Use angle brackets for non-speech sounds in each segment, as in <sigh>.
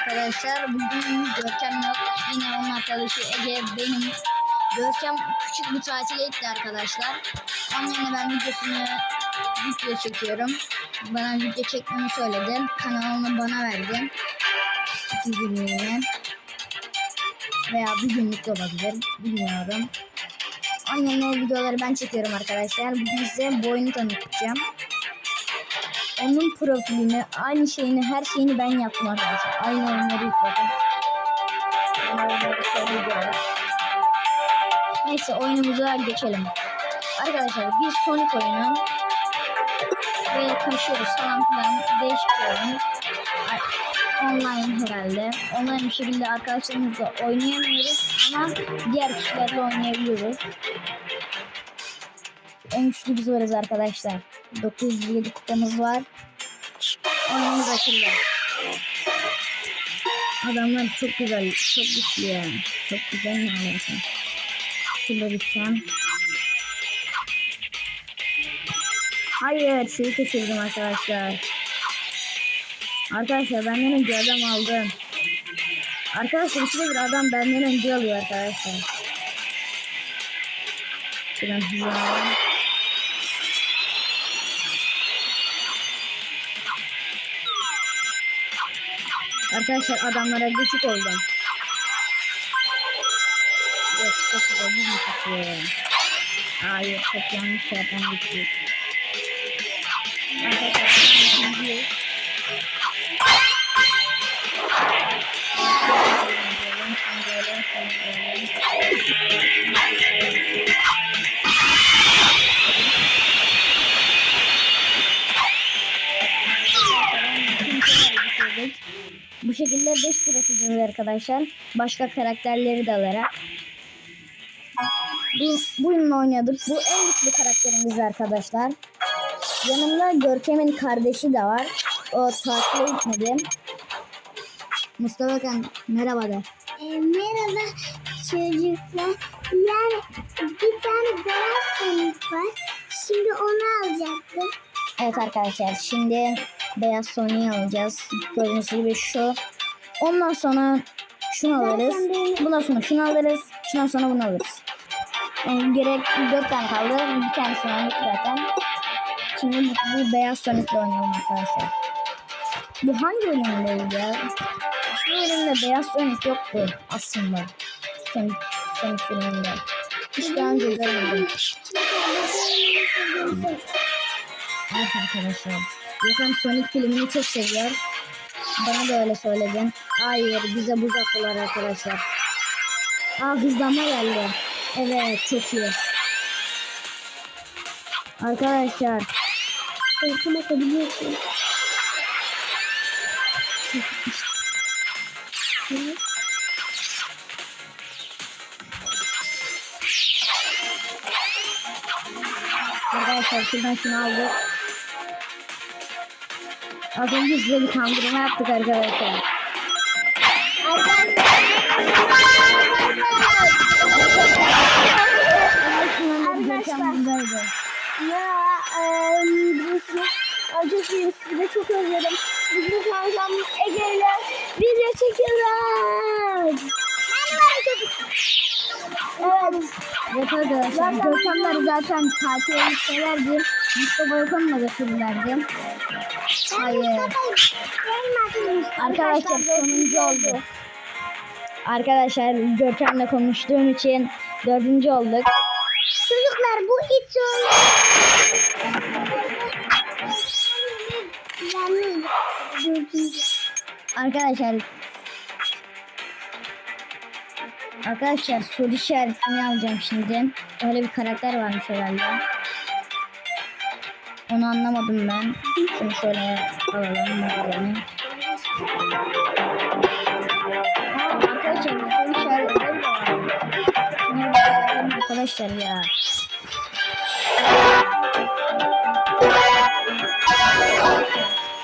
arkadaşlar. Bugün Görkem yok. Yine onun arkadaşı Ege benim. Görkem küçük bir tatile gitti arkadaşlar. Onun yerine ben videosunu video çekiyorum. Bana video çekmemi söyledi. Kanalını bana verdi. İki günlüğüne. Veya bir günlük de olabilir. Bilmiyorum. Onun yerine videoları ben çekiyorum arkadaşlar. Bugün size bu oyunu tanıtacağım. Onun profilini, aynı şeyini, her şeyini ben yaptım arkadaşlar. Aynı oyunları yükledim. Neyse oyunumuza geçelim. Arkadaşlar biz Sonic oyunu ve taşıyoruz falan filan değişik bir oyun. Online herhalde. Online bir şekilde arkadaşlarımızla oynayamıyoruz ama diğer kişilerle oynayabiliyoruz. En güçlü biz varız arkadaşlar. 907 kupamız var. Oyunumuz açıldı. Adamlar çok güzel, çok güçlü ya. Çok güzel ne alıyorsun? Şurada lütfen. Hayır, şeyi kaçırdım arkadaşlar. Arkadaşlar benden önce adam aldı. Arkadaşlar şurada bir adam benden önce alıyor arkadaşlar. Şuradan hızlanalım. Arkadaşlar adamlara gıcık oldum. Yok çok bu mu tutuyor? Hayır çok yanlış yerden gitti. Arkadaşlar ikinciyiz. Bu şekilde 5 tur atacağız arkadaşlar. Başka karakterleri de alarak. Bu, bu oyunla oynadık. Bu en güçlü karakterimiz arkadaşlar. Yanımda Görkem'in kardeşi de var. O tatile gitmedi. Mustafa Kan merhaba de. E, merhaba çocuklar. Yani bir tane beyaz Sonic var. Şimdi onu alacaktım. Evet arkadaşlar şimdi beyaz Sony'yi alacağız. Gördüğünüz gibi şu. Ondan sonra şunu alırız. Bundan sonra şunu alırız. Şundan sonra bunu alırız. Yani gerek dört tane kaldı. Bir tanesini aldık zaten. Şimdi bu, bu beyaz Sonic'le oynayalım arkadaşlar. Bu hangi oyundaydı ya? Şu oyunda beyaz Sonic yoktu aslında. Sonic, Sonic filminde. Hiç daha önce görmedim. Evet arkadaşlar. Gökhan Sonic filmini çok seviyor. Bana da öyle söyledi. Hayır bize buz attılar arkadaşlar. Aa hızlanma geldi. Evet çok iyi. Arkadaşlar. Korkum atabiliyorsun. Arkadaşlar şuradan şunu aldık. Az önce size bir kandırma yaptık arkadaşlar. Arkadaşlar. Ya iyi sizi çok özledim. Bugün kankam Ege ile video çekiyoruz. Merhaba çocuk. Evet. Evet arkadaşlar. Gökhanlar zaten tatile gitselerdi. Mustafa'yı konuma götürürlerdi. Hayır. Arkadaşlar sonuncu oldu. Arkadaşlar Görkem'le konuştuğum için dördüncü olduk. Çocuklar bu dördüncü. Arkadaşlar Arkadaşlar soru işaretini alacağım şimdi. Öyle bir karakter varmış herhalde. Onu anlamadım ben. Şunu şöyle alalım. Aa, Arkadaşlar. Şunu bir bakalım Arkadaşlar ya.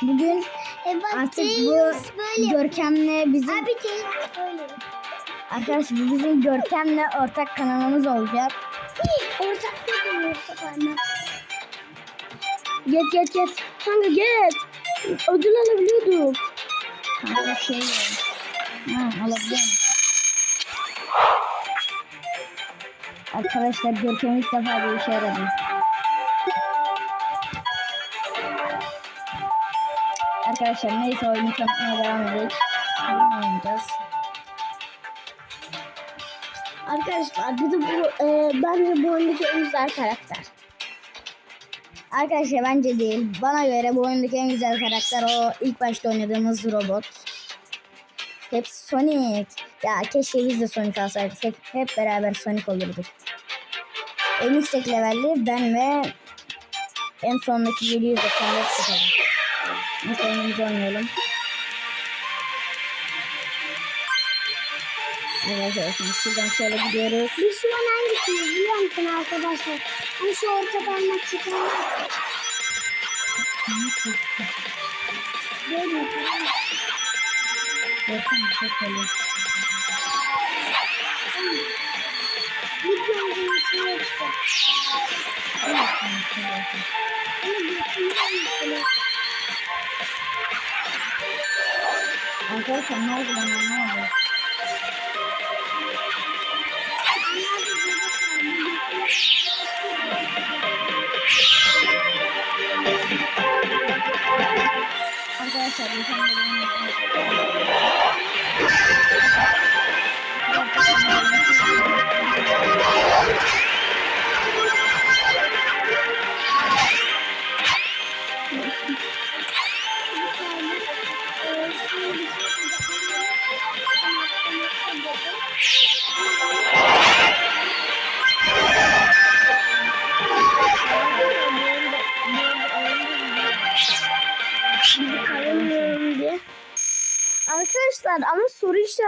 Bugün E bak artık bu böyle. Görkem'le bizim Abi böyle. Arkadaşlar bu bizim Görkem'le ortak kanalımız olacak. Ortak dedim ortak anne. Get get get. Kanka get. Ödül alabiliyorduk. Kanka şey Ha alabiliyorum. Arkadaşlar Görkem ilk defa bir işe yaradı. Arkadaşlar neyse oyunu tanıtmaya devam edelim. Oynayacağız. Arkadaşlar bir de bu e, bence bu oyundaki en güzel karakter. Arkadaşlar bence değil. Bana göre bu oyundaki en güzel karakter o ilk başta oynadığımız robot. Hep Sonic. Ya keşke biz de Sonic alsaydık. Hep, hep beraber Sonic olurduk. En yüksek levelli ben ve en sondaki 700 ekranlar çıkalım. İlk oyunumuzu oynayalım. Evet, şimdi şuradan şöyle gidiyoruz. Biz şu an hangisiyiz biliyor musun arkadaşlar? Hani şu orta parmak. Değil mi? Baksana çok oluyor. Bir yolun içine. Ama bir yolun Arkadaşlar ne oldu ben anlamadım. Arkadaşlar bir tane Kalamıyorum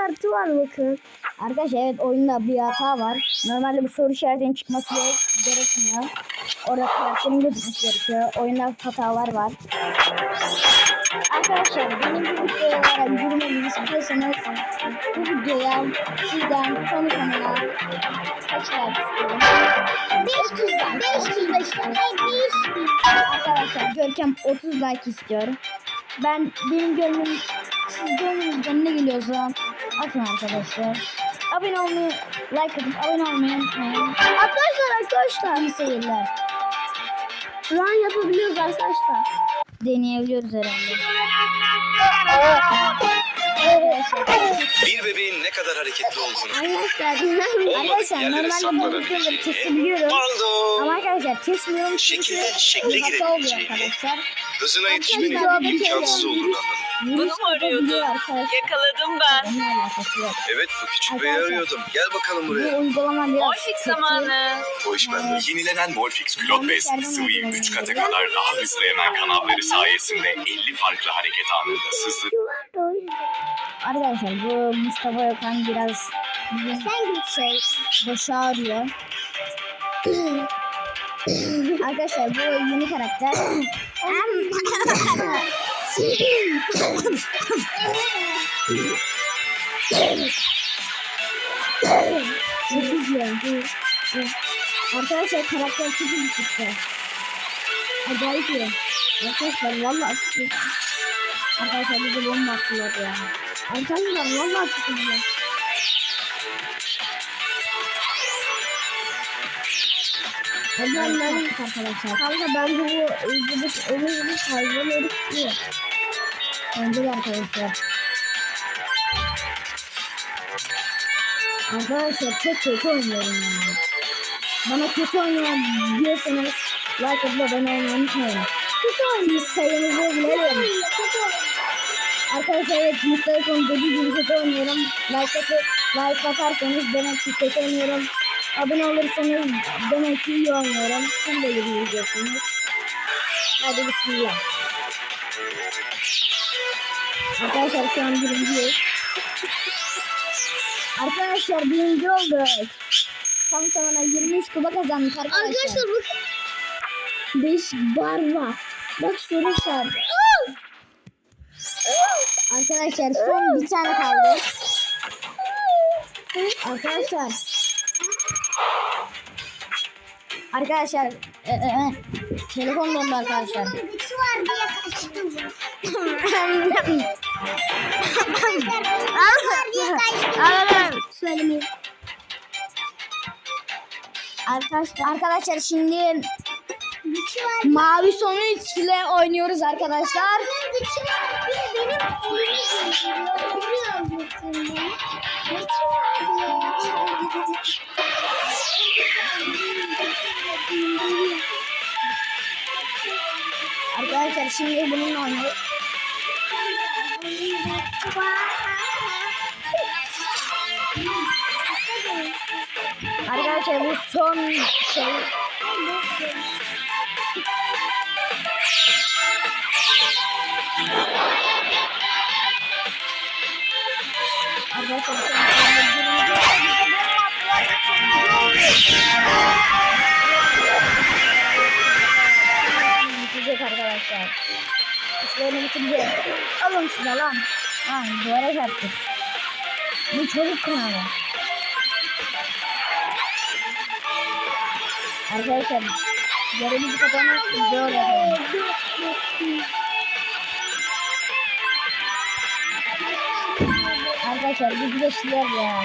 işareti var bakın. Arkadaşlar evet oyunda bir hata var. Normalde bu soru işaretinin çıkması gerek- gerekmiyor. Orada karakterin gözükmesi gerekiyor. Oyunda hatalar var. Arkadaşlar benim bu videolara girmemi istiyorsanız bu videoya sizden son kanala kaç like istiyorum? 500 lira. 500 lira işte. Ay 500. Arkadaşlar Görkem 30 like istiyorum. Ben benim gönlüm siz gönlünüzden ne geliyorsa atın arkadaşlar. Abone olmayı, like atıp abone olmayı unutmayın. Arkadaşlar arkadaşlar. İyi seyirler. Run yapabiliyoruz arkadaşlar. Deneyebiliyoruz herhalde. Bir bebeğin ne kadar hareketli olduğunu. Arkadaşlar. Arkadaşlar normalde bu videoları kesebiliyorum. Ama arkadaşlar kesmiyorum çünkü Şekilden şekle hata oluyor girebileceğini. arkadaşlar. Hızına yetişmenin imkansız olduğunu anladım. Bunu mu arkadaşlar. Yakaladım ben. Evet bu küçük beyi arıyordum. Gel bakalım buraya. Morfix zamanı. O iş bende. Yenilenen Morfix Külot Best sıvıyı 3 kata kadar daha hızlı emen kanalları sayesinde 50 farklı hareket anında sızdı. Arkadaşlar bu Mustafa Yokan biraz şey başı ağrıyor. <clears throat> Arkadaşlar bu yeni karakter. <clears throat> Arkadaşlar karakter çok iyi çıktı. Acayip iyi. Arkadaşlar iyi. Arkadaşlar bize bomba attılar ya. Arkadaşlar vallahi çok iyi. Hadi arkadaşlar. Kanka bence bu buradaki en iyi hayvan herif bu. Bence de arkadaşlar. Arkadaşlar çok kötü oynuyorum yani. Bana kötü oynayan diyorsanız like atıp abone olmayı unutmayın. Kötü oynuyor. Sayınızı bilelim. Arkadaşlar evet Mustafa'nın dediği gibi kötü oynuyorum. Like atıp like atarsanız demek ki kötü oynuyorum. Abone olursanız demek ki iyi oynuyorum. Siz de izliyorsunuz. Hadi bismillah. Arkadaşlar şu an birinciyiz. Arkadaşlar birinci olduk. Tam tamına 23 kuba kazandık arkadaşlar. Arkadaşlar bakın. 5 bar var. Bak soru işareti. Arkadaşlar son bir tane kaldı. Arkadaşlar. Arkadaşlar. E, e, e, telefon dondu arkadaşlar. Söylemeyin. Arkadaşlar, arkadaşlar şimdi mavi sonuç ile oynuyoruz arkadaşlar. Arkadaşlar şimdi bununla oynuyoruz. Arkadaşlar bu son şey. Arkadaşlar arkadaşlar. İşlerini bitireceğiz. Alın size lan. Lan duvara çarptık. Bu çocuk kanalı. Arkadaşlar yerimizi kapanıp video yapalım. Arkadaşlar biz geçtiler ya.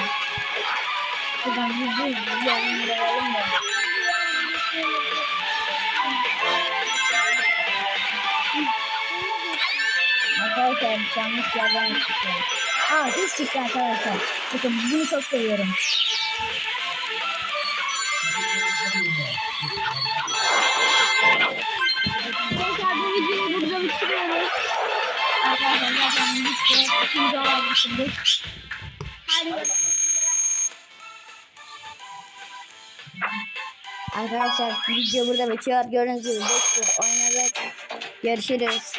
Şuradan biz de yayınlayalım da. Arkadaşlar yanlış yerden çıktı. Aa hiç çıktı arkadaşlar. Bakın bunu çok seviyorum. Arkadaşlar bu videoyu burada bitiriyoruz. Arkadaşlar zaten bitti. İkinci olarak bitirdik. Hadi. Arkadaşlar video burada bitiyor. Gördüğünüz gibi 5 oynadık. Görüşürüz.